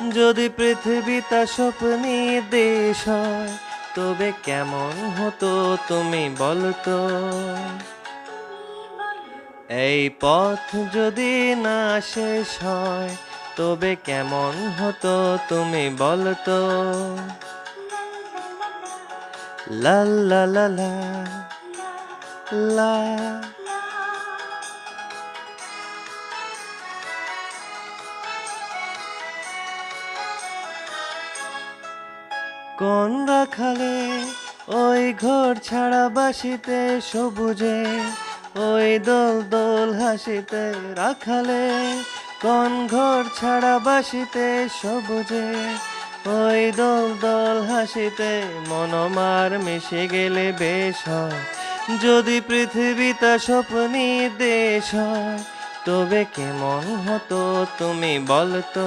যদি পৃথিবীটা স্বপ্নি দেশ হয়, তবে কেমন হতো তুমি বলতো? এই পথ যদি না শেষ হয়, তবে কেমন হতো তুমি বলতো? লা লা লা লা লা কোন রাখালে ওই ঘর ছাড়া বাসিতে সবুজে, ওই দোল দোল হাসিতে রাখালে, কোন ঘর ছাড়া বাসিতে সবুজে, ওই দোল দোল হাসিতে মনমার মিশে গেলে বেশ হয়। যদি পৃথিবীটা স্বপ্নি দেশ হয়, তবে কেমন হতো তুমি বলতো?